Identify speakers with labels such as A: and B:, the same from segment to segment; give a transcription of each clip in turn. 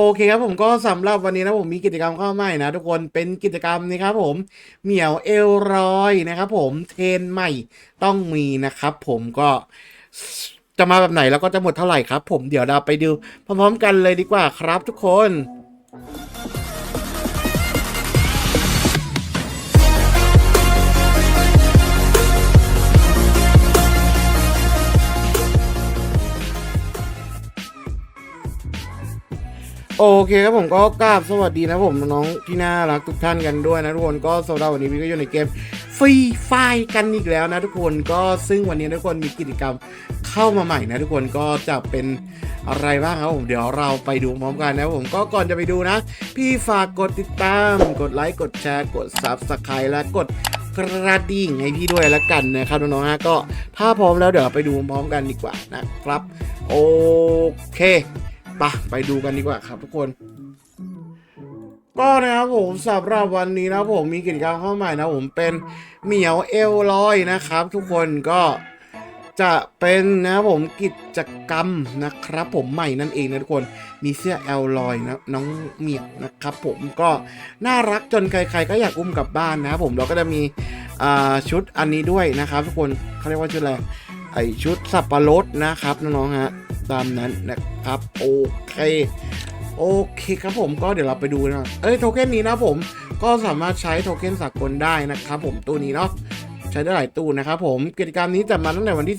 A: โอเคครับผมก็สำหรับวันนี้นะผมมีกิจกรรมเข้าใหม่นะทุกคนเป็นกิจกรรมนี้ครับผมเหมียวเอลรอยนะครับผมเทรนใหม่ต้องมีนะครับผมก็จะมาแบบไหนแล้วก็จะหมดเท่าไหร่ครับ ผมเดี๋ยวเราไปดูพร้อมๆกันเลยดีกว่าครับทุกคน โอเคครับผมก็กราบสวัสดีนะผมน้องที่น่ารักทุกท่านกันด้วยนะทุกคนก็สำหรับวันนี้พี่ก็อยู่ในเกมฟรีไฟกันอีกแล้วนะทุกคนก็ซึ่งวันนี้ทุกคนมีกิจกรรมเข้ามาใหม่นะทุกคนก็จะเป็นอะไรบ้างครับผมเดี๋ยวเราไปดูพร้อมกันนะผมก็ก่อนจะไปดูนะ พี่ฝากกดติดตาม กดไลค์กดแชร์กด Subscribe และกดกระดิ่งให้พี่ด้วยแล้วกันนะครับน้องๆฮะก็ถ้าพร้อมแล้วเดี๋ยวไปดูพร้อมกันดีกว่านะครับ โอเค ปะไปดูกันดีกว่าครับทุกคนก็นะครับผมสำหรับวันนี้นะผมมีกิจกรรมเข้าใหม่นะผมเป็นเหมียวเอลลอยนะครับ ทุกคนก็จะเป็นนะผมกิจกรรมนะครับ ผมใหม่นั่นเองนะทุกคนมีเสื้อเอลลอยนะน้องเหมียวนะครับ ผมก็น่ารักจนใครๆก็อยากอุ้มกลับบ้านนะครับผมเราก็จะมีชุดอันนี้ด้วยนะครับ ทุกคนเขาเรียกว่าชุดอะไรไอชุดสับปะรดนะครับน้องๆฮะ ตามนั้นนะครับโอเคโอเคครับผมก็เดี๋ยวเราไปดูนะเอ้ยโทเค็นนี้นะผมก็สามารถใช้โทเค็นสากลได้นะครับผมตู้นี้เนาะใช้ได้หลายตู้นะครับผมกิจกรรมนี้จะมาตั้งแต่วันที่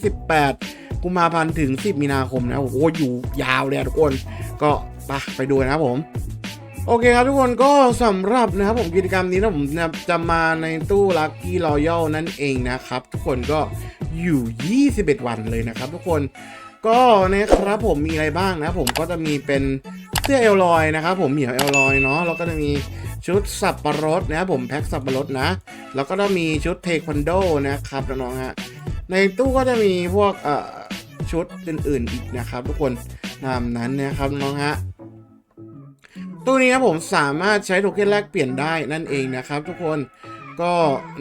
A: 18 กุมภาพันธ์ถึง 10 มีนาคมนะโอ้โหอยู่ยาวเลยทุกคนก็ไปไปดูนะครับผมโอเคครับทุกคนก็สำหรับนะครับผมกิจกรรมนี้นะผมจะมาในตู้ลัคกี้รอยัลนั่นเองนะครับ ทุกคนก็อยู่ 21 วันเลยนะครับ ทุกคน ก็นะครับผมมีอะไรบ้างนะผมก็จะมีเป็นเสื้อเอลลอยนะครับผมเหมียวเอลลอยเนาะแล้วก็จะมีชุดสับปะรดนะครับผมแพ็คสับปะรดนะ แล้วก็จะมีชุดเทควันโดนะครับน้องๆฮะในตู้ก็จะมีพวกเอ่อชุดอื่นๆอีกนะครับทุกคนตามนั้นนะครับน้องฮะตู้นี้นะผมสามารถใช้โทเค็นแลกเปลี่ยนได้นั่นเองนะครับ ทุกคนก็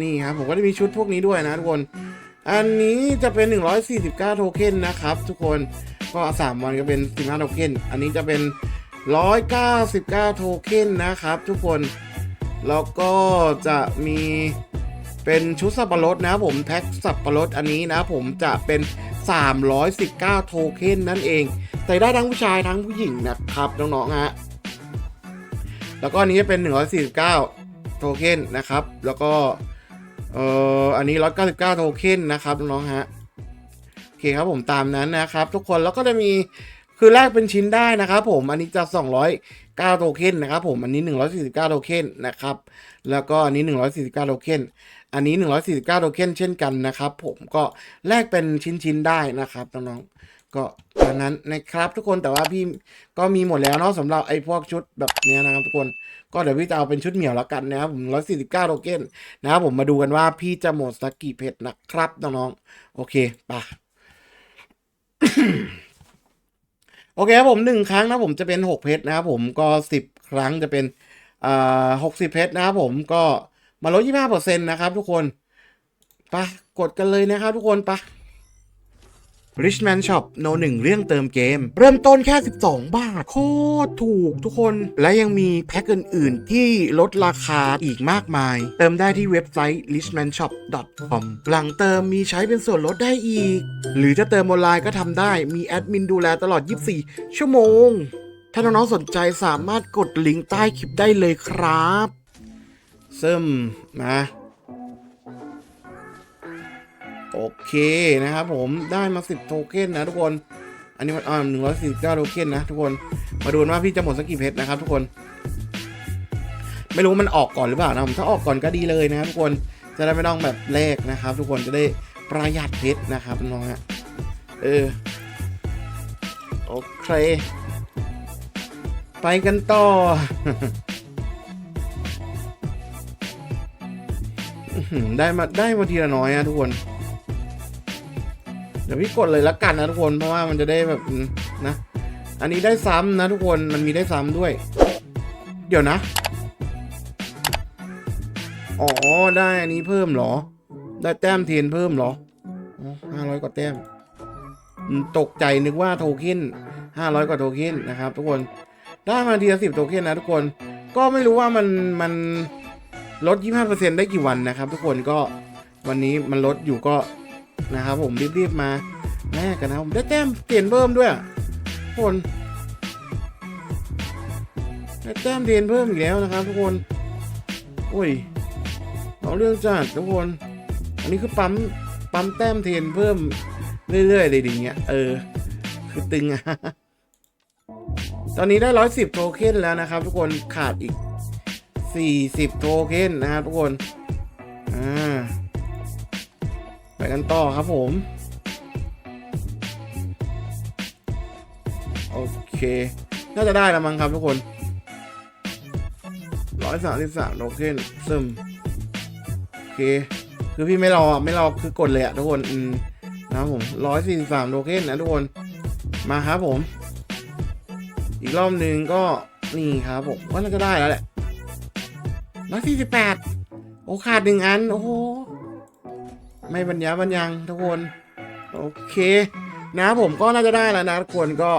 A: นี่ครับผมก็จะมีชุดพวกนี้ด้วยนะทุกคน อันนี้จะเป็น 149 โทเค็นนะครับ ทุกคนก็ 3 วันก็เป็น 15 โทเค็นอันนี้จะเป็น 199 โทเค็นนะครับ ทุกคนแล้วก็จะมีเป็นชุดสับปะรดนะผมแพ็คสับปะรดอันนี้นะผมจะเป็น 319 โทเค็นนั่นเองใส่ได้ทั้งผู้ชายทั้งผู้หญิงนะครับน้องๆฮะแล้วก็อันนี้จะเป็น 149 โทเค็นนะครับ แล้วก็ เอ่ออันนี้199โทเค็นนะครับน้องๆฮะโอเคครับผมตามนั้นนะครับ ทุกคนแล้วก็จะมีคือแลกเป็นชิ้นได้นะครับผมอันนี้จะ 209 โทเค็นนะครับผมอันนี้ 149 โทเค็นนะครับแล้วก็อันนี้ 149 โทเค็นอันนี้ 149 โทเค็นเช่นกันนะครับผมก็แลกเป็นชิ้นๆได้นะครับน้องๆ ก็ตามนั้นนะครับทุกคนแต่ว่าพี่ก็มีหมดแล้วเนาะสำหรับไอ้พวกชุดแบบเนี้ยนะครับทุกคนก็เดี๋ยวพี่จะเอาเป็นชุดเหมียวแล้วกันนะครับผม149โทเค็นนะครับผมมาดูกันว่าพี่จะหมดสักกี่เพชรนะครับน้องๆโอเคปะโอเคครับผมหนึ่งครั้งนะผมจะเป็นหกเพชรนะครับผมก็สิบครั้งจะเป็นอ่าหกสิบเพชรนะครับผมก็มาลดยี่ห้าเปอร์เซ็นต์นะครับทุกคนปะกดกันเลยนะครับทุกคนปะ Richman Shop โนหนึ่งเรื่องเติมเกม เริ่มต้นแค่ 12 บาท โคตรถูกทุกคน และยังมีแพ็คอื่น ๆ ที่ลดราคาอีกมากมาย เติมได้ที่เว็บไซต์ richmanshop.com หลังเติมมีใช้เป็นส่วนลดได้อีก หรือจะเติมออนไลน์ก็ทำได้ มีแอดมินดูแลตลอด 24 ชั่วโมง ถ้าน้อง ๆ สนใจสามารถกดลิงก์ใต้คลิปได้เลยครับ ซึมมา โอเคนะครับผมได้มา 10 โทเค็นนะทุกคน อันนี้มันอ่าหนึ่งร้อยสี่สิบเก้าโทเค็นนะทุกคน มาดูนว่าพี่จะหมดสักกี่เพชรนะครับทุกคน ไม่รู้มันออกก่อนหรือเปล่านะผมถ้าออกก่อนก็ดีเลยนะครับทุกคน จะได้ไม่ต้องแบบแลกนะครับ ทุกคนจะได้ประหยัดเพชรนะครับน้องฮะ เออ โอเค ไปกันต่ออื้อหือได้มาได้มาทีละน้อยนะทุกคน เดี๋ยวพี่กดเลยละกันนะทุกคนเพราะว่ามันจะได้แบบนะ อันนี้ได้ซ้ำนะทุกคนมันมีได้ซ้ำด้วย เดี๋ยวนะ อ๋อได้อันนี้เพิ่มเหรอ ได้แต้มเทียนเพิ่มเหรอห้าร้อยกว่าแต้มอืมตกใจนึกว่าโทเค็นห้าร้อยกว่าโทเค็นนะครับทุกคนได้มาทีละสิบโทเค็นนะทุกคน ก็ไม่รู้ว่ามันมันลด 25%ได้กี่วันนะครับ ทุกคนก็วันนี้มันลดอยู่ก็ นะครับผมรีบๆมาแลกกันนะผมได้แต้มเปลี่ยนเพิ่มด้วยทุกคนได้แต้มเรียนเพิ่มอีกแล้วนะครับ ทุกคนโอ้ยเอาเรื่องจัดทุกคน อันนี้คือปั๊มปั๊มแต้มเทรนเพิ่มเรื่อยๆเลยดิเงี้ยเออ คือตึงอะตอนนี้ได้ร้อยสิบโทเค็นแล้วนะครับ ทุกคนขาดอีกสี่สิบโทเค็นนะครับทุกคนอ่า ไปกันต่อครับผม โอเค น่าจะได้แล้วมั้งครับทุกคนร้อยสามสิบสามโทเคนซึมโอเค คือพี่ไม่รอไม่รอคือกดเลยอะทุกคนอืมนะครับผมร้อยสี่สิบสามโทเคนนะทุกคนมาครับผม อีกรอบหนึ่งก็นี่ครับผมว่าน่าจะได้แล้วแหละร้อยสี่สิบแปดโอ้ขาดหนึ่งอัน โอ้โห ไม่บรรยาบรรยังทุกคน โอเค นะผมก็น่าจะได้แล้วนะทุกคนก็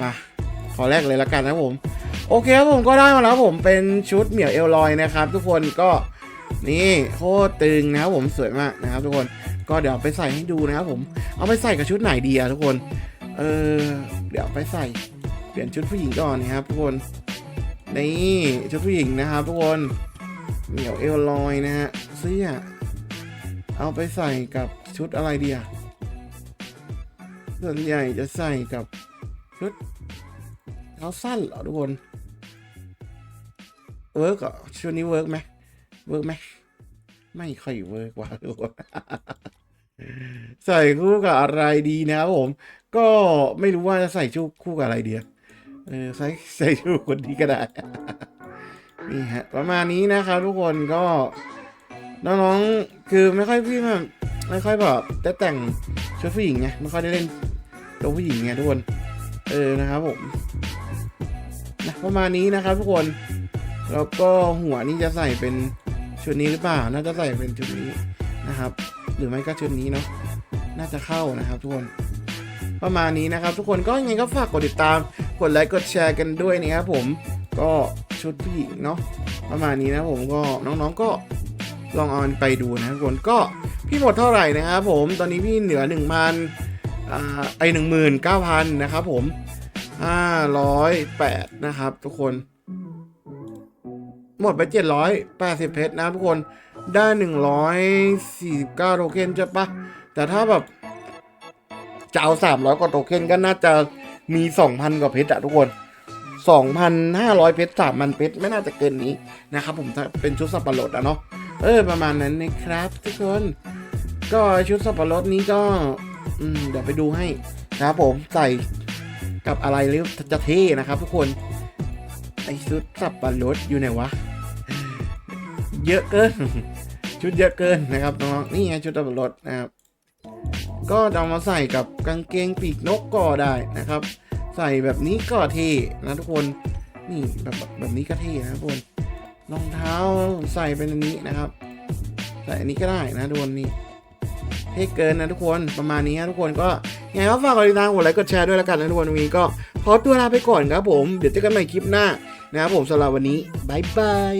A: มาขอแรกเลยละกันนะผม โอเคครับผมก็ได้มาแล้วผมเป็นชุดเหมียวเอลลอยนะครับ ทุกคนก็นี่โคตรตึงนะครับผมสวยมากนะครับ ทุกคนก็เดี๋ยวไปใส่ให้ดูนะครับผมเอาไปใส่กับชุดไหนดีอะทุกคนเออเดี๋ยวไปใส่เปลี่ยนชุดผู้หญิงก่อนนะครับ ทุกคนนี่ชุดผู้หญิงนะครับ ทุกคนเหนียวเอลลอยนะฮะเสื้อ เอาไปใส่กับชุดอะไรเดีอะส่วนใหญ่จะใส่กับชุดเท้าสั้นเหรอทุกคนเวิร์กเหรอชุดนี้เวิร์กไหมเวิร์กไหมไม่ค่อยเวิร์กว่ะทุกคนใส่คู่กับอะไรดีนะครับผม ก็ไม่รู้ว่าจะใส่ชุดคู่กับอะไรเดีอะเออใส่ใส่ชุดคนนี้ก็ได้นี่ฮะประมาณนี้นะครับทุกคนก็ น้องๆ คือไม่ค่อยพี่แบบไม่ค่อยแบบได้แต่งชุดผู้หญิงไงไม่ค่อยได้เล่นตัวผู้หญิงไงทุกคน เออนะครับผมนะประมาณนี้นะครับทุกคน แล้วก็หัวนี่จะใส่เป็นชุดนี้หรือเปล่า น่าจะใส่เป็นชุดนี้นะครับ หรือไม่ก็ชุดนี้เนาะ น่าจะเข้านะครับทุกคน ประมาณนี้นะครับ ทุกคนก็ยังไงก็ฝากกดติดตาม กดไลค์ กดแชร์กันด้วยนะครับผม ก็ชุดผู้หญิงเนาะ ประมาณนี้นะผมก็น้องๆก็ ลองเอามันไปดูนะทุกคนก็พี่หมดเท่าไหร่นะครับผมตอนนี้พี่เหลือหนึ่งพันไอหนึ่งหมื่นเก้าพันนะครับผมห้าร้อยแปดนะครับ ทุกคน หมดไปเจ็ดร้อยแปดสิบเพชรนะทุกคนได้หนึ่งร้อยสี่สิบเก้าโทเค็นใช่ปะแต่ถ้าแบบจะเอาสามร้อยกว่าโทเค็นก็น่าจะมีสองพันกว่าเพชรอะทุกคนสองพันห้าร้อยเพชรสามพันเพชรไม่น่าจะเกินนี้นะครับผมถ้าเป็นชุดสับปะรดอะเนาะ เออ ประมาณนั้นนะครับทุกคน ก็ชุดสับปะรดนี้ก็ อืม เดี๋ยวไปดูให้นะครับผมใส่กับอะไรหรือจะเท่นะครับ ทุกคนไอชุดสับปะรดอยู่ไหนวะ เยอะเกิน ชุดเยอะเกินนะครับน้องๆนี่ไงชุดตำรวจนะครับ ก็จะเอามาใส่กับกางเกงปีกนกก็ได้นะครับ ใส่แบบนี้ก็เท่นะทุกคน นี่แบบแบบนี้ก็เท่นะทุกคน รองเท้าใส่เป็นอันนี้นะครับ ใส่อันนี้ก็ได้นะทุกคนนี่เท่เกินนะทุกคนประมาณนี้นะทุกคนก็ยังไงก็ฝากกดติดตามกดไลค์กดแชร์ด้วยแล้วกันนะทุกคนวันนี้ก็ขอตัวลาไปก่อนครับผม เดี๋ยวเจอกันใหม่คลิปหน้านะครับผมสำหรับวันนี้บายบาย